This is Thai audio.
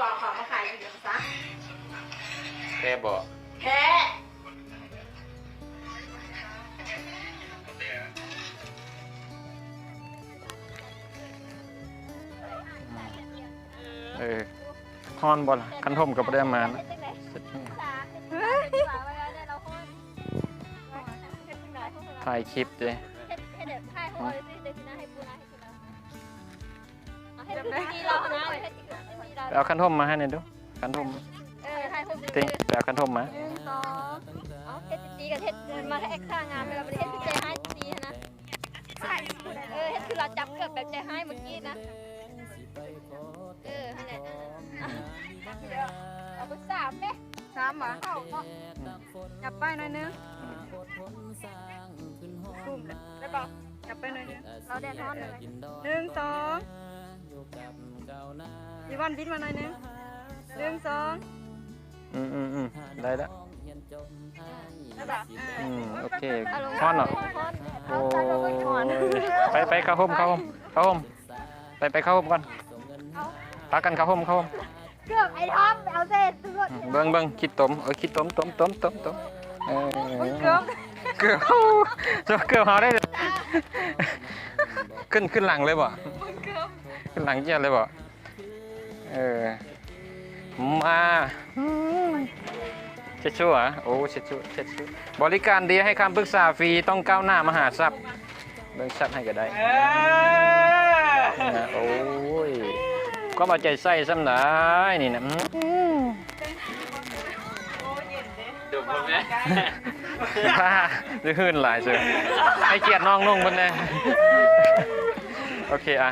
บอกของมาขายอยู่เดี๋ยวซะแค่บอกแพ้เออนบอลกันทมกับประเดี๋มานะถ่ายคลิปเลย ไปเอาคันทมมาให้หน่อยดูคันทมติงไปเอาคันทมมาหนึ่งสองเอาเฮ็ดจีกับเฮ็ดมาแค่เอ็กซ์ตร้างานไปแล้วไม่ได้เฮ็ดใจให้จีนะเออเฮ็ดคือเราจับเกือบแบบใจให้เมื่อกี้นะเออนั่นแหละเอาไปสามเด้สามหมาเข้าเนาะจับไปหน่อยนึงปุ่มได้ป่ะจับไปหน่อยนึงเราแดนทอนเลยหนึ่ง สองอีวันบิดมาหน่อยนึงหนึ่งสองอืมอืมอืมได้แล้วได้ป่ะอืมโอเคเอาลงฮอนเหรอทอนโอ้ยไปไปเข้าห่มเข้าห่มเข้าห่มไปไปเข้าห่มก่อนพากันเข้าห่มเข้าห่มเกือบไอ้ท็อปเอาเสร็จทุกคนอืมเบิ่งเบิ่งคิดตมเออคิดตมตมตมตมตมเออเกือบเกือบจะเกือบเอาได้เลยขึ้นขึ้นหลังเลยบ่เกือบขึ้นหลังเจียเลยบ่ เออ มาเช็ดชู่เหรอโอ้เช็ดชู่เช็ดชู่บริการดีให้คำปรึกษาฟรีต้องก้าวหน้ามหาทรัพย์เบิ่งชัดให้ก็ได้เออนะโอ้ยก็มาใจใส่ซ้ำได้นี่นะอื้อโอ้เย็นเด้ดูคนไหมฮ่าจะหื่นหลายเสือให้เกียรติน้องนุ่งบนแน่โอเคอะ